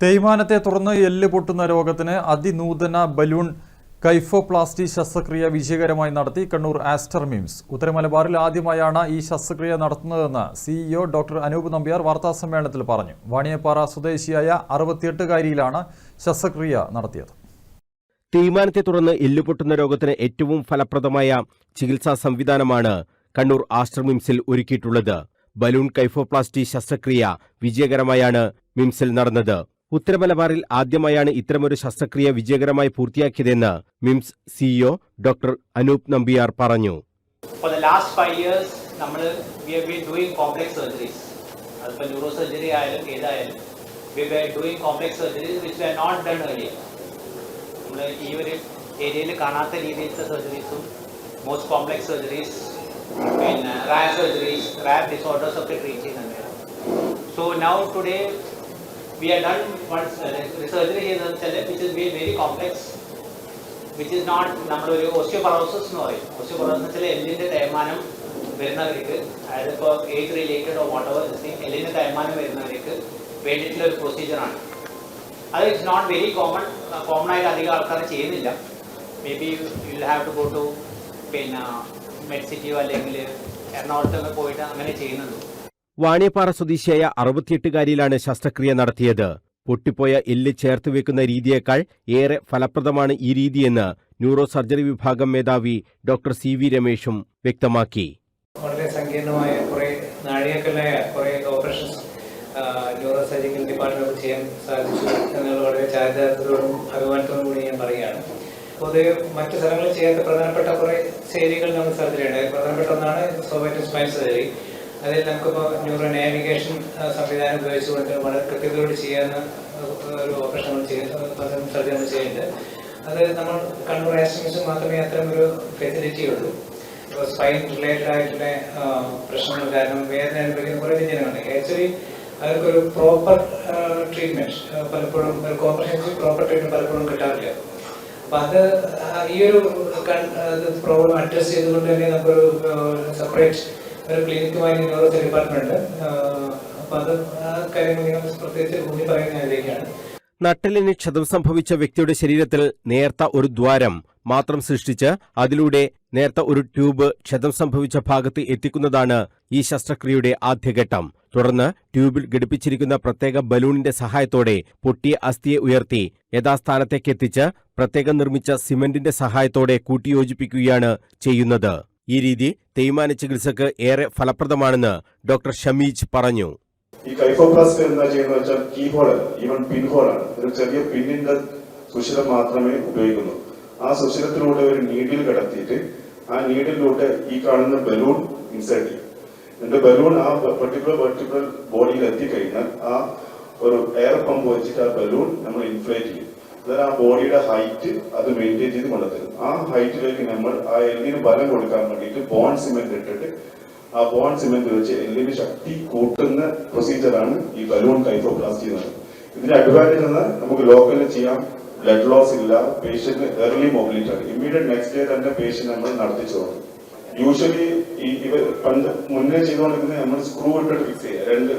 തേയ്മാനത്തെ തുടർന്ന് എല്ല് പൊട്ടുന്ന രോഗത്തിന് അതിനൂതന ബലൂൺ കൈഫോപ്ലാസ്റ്റി ശസ്ത്രക്രിയ വിജയകരമായി നടത്തി. കണ്ണൂർ ആസ്റ്റർ മിംസ്. ഉത്തരമലബാറിൽ ആദ്യമായാണ് ഈ ശസ്ത്രക്രിയ നടത്തുന്നതെന്ന് സിഇഒ ഡോക്ടർ അനൂപ് നമ്പ്യാർ വാർത്താസമ്മേളനത്തിൽ പറഞ്ഞു. വാണിയപ്പാറ സ്വദേശിയായ അറുപത്തിയെട്ടുകാരിയിലാണ് ശസ്ത്രക്രിയ നടത്തിയത്. തീരുമാനത്തെ തുടർന്ന് എല്ലുപൊട്ടുന്ന രോഗത്തിന് ഏറ്റവും ഫലപ്രദമായ ചികിത്സാ സംവിധാനമാണ് കണ്ണൂർ ആസ്റ്റർ മിംസിൽ ഒരുക്കിയിട്ടുള്ളത്. ബലൂൺ കൈഫോപ്ലാസ്റ്റി ശസ്ത്രക്രിയ വിജയകരമായാണ് മിംസിൽ നടന്നത്. ഉത്തരമലബാറിൽ ആദ്യമായാണ് ഇത്തരമൊരു ശസ്ത്രക്രിയ വിജയകരമായി പൂർത്തിയാക്കിയതെന്ന് മിംസ് സിഇഒ ഡോക്ടർ അനൂപ് നമ്പിയാർ പറഞ്ഞു. നമ്മൾ ന്യൂറോ സർജറി ഏതായാലും which not done. നമ്മൾ ഏരിയയിൽ കാണാത്ത മോസ്റ്റ് കോംപ്ലക്സ് സർജറീസ് പിന്നെ റാ സർജറീസ് റാർ ഡിസോർഡേഴ്സ് ഒക്കെ ട്രീറ്റ് ചെയ്യുന്നുണ്ട്. So now today we are done surgery ചെയ്തതെന്ന് which is very very complex which is not not ഒരു ഓസ്റ്റിയോപറോസിസ് എന്ന് പറയും. ഓസ്റ്റിയോപറോസിസ് എന്ന് വെച്ചാൽ എല്ലിന്റെ തേയ്മാനം വരുന്നവർക്ക് അതായത് ഇപ്പോൾ ഏജ് റിലേറ്റഡ് വാട്ട് എവർ എല്ലിന്റെ തേയ്മാനം വരുന്നവർക്ക് വേണ്ടിയിട്ടുള്ള ഒരു പ്രൊസീജിയറാണ് അത് it's not very common common ആയിട്ട് അധികം ആൾക്കാർ ചെയ്യുന്നില്ല. May be you have to go to പിന്നെ മെഡ്സിറ്റിയോ അല്ലെങ്കിൽ എറണാകുളത്തൊക്കെ പോയിട്ട് അങ്ങനെ ചെയ്യുന്നുള്ളൂ വാണിയപ്പാറ സ്വദേശിയായ അറുപത്തിയെട്ടുകാരിയിലാണ് ശസ്ത്രക്രിയ നടത്തിയത്. പൊട്ടിപ്പോയ എല്ല് ചേർത്ത് വെക്കുന്ന രീതിയേക്കാൾ ഏറെ ഫലപ്രദമാണ് ഈ രീതിയെന്ന് ന്യൂറോ സർജറി വിഭാഗം മേധാവി ഡോക്ടർ സി വി രമേശും വ്യക്തമാക്കി. വളരെ സങ്കീർണമായ കുറേ നാഴികക്കല്ലായ കുറേ ഓപ്പറേഷൻസ് ന്യൂറോ സർജിക്കൽ ഡിപ്പാർട്ട്മെന്റ് ചെയ്യാൻ സാധിച്ചു എന്നുള്ള വളരെ ചാരിതാർത്ഥത്തോടും അഭിമാനത്തോടും കൂടി ഞാൻ പറയുകയാണ്. പൊതുവെ മറ്റു സ്ഥലങ്ങളിൽ ചെയ്യാത്ത പ്രധാനപ്പെട്ട കുറേ ശൈലികൾ നമ്മൾ സർജറി ഉണ്ട് പ്രധാനപ്പെട്ട ഒന്നാണ് സോബൈറ്റൽ സ്പൈൻ സർജറി. അതിൽ നമുക്കിപ്പോൾ ന്യൂറോ നാവിഗേഷൻ സംവിധാനം ഉപയോഗിച്ചുകൊണ്ട് വളരെ കൃത്യതയോട് ചെയ്യാവുന്ന ഒരു ഓപ്പറേഷൻ നമ്മൾ ചെയ്യുന്നുണ്ട്. അത് നമ്മൾ കണ്ണൂർ ആസ്റ്റിമേഷൻ മാത്രമേ അത്തരം ഒരു ഫെസിലിറ്റി ഉള്ളൂ. ഇപ്പോൾ സ്പൈൻ റിലേറ്റഡ് ആയിട്ടുള്ള പ്രശ്നങ്ങൾ കാരണം വേദന അനുഭവിക്കുന്ന കുറേ വ്യഞ്ജനങ്ങളുണ്ട്. ആക്ച്വലി അവർക്കൊരു പ്രോപ്പർ ട്രീറ്റ്മെന്റ് പലപ്പോഴും ഒരു കോംപ്രഹെൻസീവ് പ്രോപ്പർ ട്രീറ്റ്മെന്റ് പലപ്പോഴും കിട്ടാറില്ല. അപ്പോൾ അത് ഈ ഒരു പ്രോബ്ലം അഡ്രസ്സ് ചെയ്തുകൊണ്ട് തന്നെ നമുക്കൊരു സെപ്പറേറ്റ് ഒരു ക്ലിനിക്കുമായി ന്യൂറോ ഡിപ്പാർട്ട്മെന്റ് അപ്പൊ അത് കാര്യങ്ങൾ പ്രത്യേകിച്ച് ഊന്നി പറയുന്ന അതിലേക്കാണ് നട്ടലിന് ക്ഷതം സംഭവിച്ച വ്യക്തിയുടെ ശരീരത്തിൽ നേർത്ത ഒരു ദ്വാരം മാത്രം സൃഷ്ടിച്ച് അതിലൂടെ നേർത്ത ഒരു ട്യൂബ് ക്ഷതം സംഭവിച്ച ഭാഗത്ത് എത്തിക്കുന്നതാണ് ഈ ശസ്ത്രക്രിയയുടെ ആദ്യഘട്ടം തുടർന്ന് ട്യൂബിൽ ഘടിപ്പിച്ചിരിക്കുന്ന പ്രത്യേക ബലൂണിന്റെ സഹായത്തോടെ പൊട്ടിയ അസ്ഥിയെ ഉയർത്തി യഥാസ്ഥാനത്തേക്ക് എത്തിച്ച് പ്രത്യേകം നിർമ്മിച്ച സിമന്റിന്റെ സഹായത്തോടെ കൂട്ടിയോജിപ്പിക്കുകയാണ് ചെയ്യുന്നത്. ഈ രീതി തേയ്മാന ചികിത്സക്ക് ഏറെ ഫലപ്രദമാണെന്ന് ഡോക്ടർ ഷമീജ് പറഞ്ഞു. ഈ കൈഫോപ്ലാസ്റ്റ് എന്താ ചെയ്യുന്നത് വെച്ചാൽ കീ ഹോൾ ഈവൻ പിൻ ഹോളാണ് ഒരു ചെറിയ പിന്നിന്റെ സുഷിരം മാത്രമേ ഉപയോഗിക്കുന്നു ആ സുഷിരത്തിലൂടെ ഒരു നീഡിൽ കിടത്തിയിട്ട് ആ നീഡിലൂടെ ഈ കാണുന്ന ബലൂൺ ഇൻസേർട്ട് ചെയ്യും. എന്നിട്ട് ബലൂൺ ആ പെർട്ടിക്കുലർ വെർട്ടിക്കുലർ ബോഡിയിൽ എത്തിക്കഴിഞ്ഞാൽ ആ ഒരു എയർ പമ്പ് വെച്ചിട്ട് ആ ബലൂൺ നമ്മൾ ഇൻഫ്ലേറ്റ് ചെയ്യും. അതായത് ആ ബോഡിയുടെ ഹൈറ്റ് അത് മെയിന്റെയിൻ ചെയ്ത് കൊണ്ടുത്തരും ആ ഹൈറ്റിലേക്ക് നമ്മൾ ആ എല്ലിന് ബലം കൊടുക്കാൻ വേണ്ടിയിട്ട് ബോൺ സിമെന്റ് ഇട്ടിട്ട് ആ ബോൺ സിമെന്റ് വെച്ച് എല്ലിന് ശക്തി കൂട്ടുന്ന പ്രൊസീജിയറാണ് ഈ ബലൂൺ കൈഫോപ്ലാസ്റ്റി പറയുന്നത്. ഇതിന്റെ അഡ്വാന്റേജ് എന്നാൽ നമുക്ക് ലോക്കലിൽ ചെയ്യാം. ബ്ലഡ് ലോസ് ഇല്ല. പേഷ്യന്റ് ഏർലി മൊബിലിറ്റി ആണ്. ഇമ്മീഡിയറ്റ് നെക്സ്റ്റ് ഡേ തന്നെ പേഷ്യന്റ് നമ്മൾ നടത്തിച്ചു തുടങ്ങും യൂഷ്വലി ഈ ഇവർ പണ്ട് മുന്നേ ചെയ്തുകൊണ്ടിരിക്കുന്നത് നമ്മൾ സ്ക്രൂ ഇട്ടിട്ട് ഫിക്സ് ചെയ്യുക രണ്ട്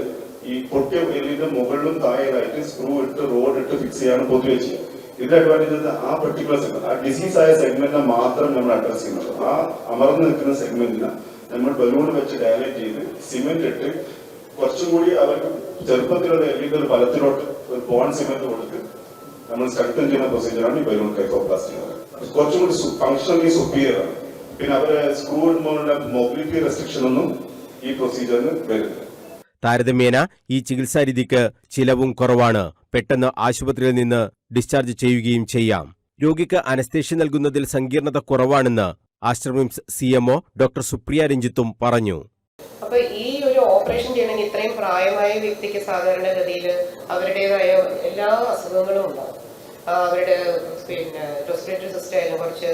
ഈ പൊട്ടിയ എല്ലിന്റെ മുകളിലും താഴെയായിട്ട് സ്ക്രൂ ഇട്ട് റോഡ് ഇട്ട് ഫിക്സ് ചെയ്യാണ് പൊതുവെ ചെയ്യുക ഇതിന്റെ അഡ്വാന്റേജ് ആ പെർട്ടിക്കുലർ സെഗ്മെന്റ് ആ ഡിസീസ് ആയ സെഗ്മെന്റിനെ മാത്രം നമ്മൾ അഡ്രസ് ചെയ്യുന്നത് ആ അമർന്ന് നിൽക്കുന്ന സെഗ്മെന്റിനെ നമ്മൾ ബലൂൺ വെച്ച് ഡയലക്ട് ചെയ്ത് സിമെന്റ് ഇട്ട് കുറച്ചും കൂടി അവർക്ക് ചെറുപ്പത്തിലുള്ള എല്ലിന്റെ ഒരു ഫലത്തിലോട്ട് ഒരു പോൺ സിമെന്റ് കൊടുത്ത് നമ്മൾ സ്ട്രെങ്തൻ ചെയ്യുന്ന പ്രൊസീജിയറാണ് ഈ ബലൂൺ കൈഫോപ്ലാസ്റ്റി കുറച്ചും കൂടി ഫങ്ഷണലി സുപ്പീരിയർ ആണ്. പിന്നെ അവരെ സ്ക്രൂ ഇടുമ്പോഴുള്ള മൊബിലിറ്റി റെസ്ട്രിക്ഷൻ ഒന്നും ഈ പ്രൊസീജിയറിന് വരുന്നില്ല. താരതമ്യേന ഈ ചികിത്സാരീതിക്ക് ചിലവും കുറവാണ്. പെട്ടെന്ന് ആശുപത്രിയിൽ നിന്ന് ഡിസ്ചാർജ് ചെയ്യുകയും ചെയ്യാം. രോഗിക്ക് അനസ്തേഷ്യ നൽകുന്നതിൽ സങ്കീർണത കുറവാണെന്ന് ആശ്രമിംസ് സി എംഒ ഡോക്ടർ സുപ്രിയ രഞ്ജിത്തും പറഞ്ഞു. അപ്പൊ ഈ ഒരു ഓപ്പറേഷൻ ചെയ്യണമെങ്കിൽ ഇത്രയും പ്രായമായ വ്യക്തിക്ക് സാധാരണഗതിയിൽ അവരുടേതായ എല്ലാ അസുഖങ്ങളും ഉണ്ടാവും. അവരുടെ പിന്നെ റെസ്പിറേറ്ററി സിസ്റ്റം ആയാലും കുറച്ച്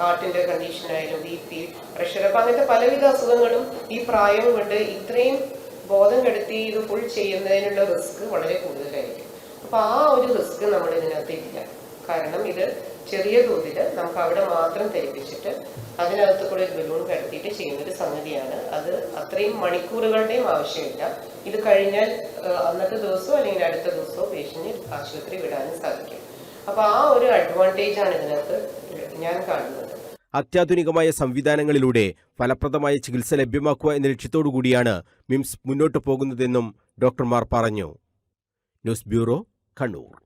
ഹാർട്ടിന്റെ കണ്ടീഷൻ ആയാലും ബി പി പ്രഷർ അപ്പൊ അങ്ങനത്തെ പലവിധ അസുഖങ്ങളും ഈ പ്രായം കൊണ്ട് ഇത്രയും ബോധം കെടുത്തി ഇത് ഫുൾ ചെയ്യുന്നതിനുള്ള റിസ്ക് വളരെ കൂടുതലായിരിക്കും. അപ്പൊ ആ ഒരു റിസ്ക് നമ്മൾ ഇതിനകത്ത് ഇല്ല. കാരണം ഇത് ചെറിയ തോതിൽ നമുക്ക് അവിടെ മാത്രം ധരിപ്പിച്ചിട്ട് അതിനകത്ത് കൂടെ ഒരു ബലൂൺ കടത്തിയിട്ട് ചെയ്യുന്നൊരു സംഗതിയാണ്. അത് അത്രയും മണിക്കൂറുകളുടെയും ആവശ്യമില്ല. ഇത് കഴിഞ്ഞാൽ അന്നത്തെ ദിവസമോ അല്ലെങ്കിൽ അടുത്ത ദിവസമോ പേഷ്യന്റ് ആശുപത്രി വിടാനും സാധിക്കും. അപ്പോൾ ആ ഒരു അഡ്വാന്റേജ് ആണ് ഇതിനകത്ത് ഞാൻ കാണുന്നത്. അത്യാധുനികമായ സംവിധാനങ്ങളിലൂടെ ഫലപ്രദമായ ചികിത്സ ലഭ്യമാക്കുക എന്ന ലക്ഷ്യത്തോടുകൂടിയാണ് മിംസ് മുന്നോട്ടു പോകുന്നതെന്നും ഡോക്ടർമാർ പറഞ്ഞു. News bureau Kannur.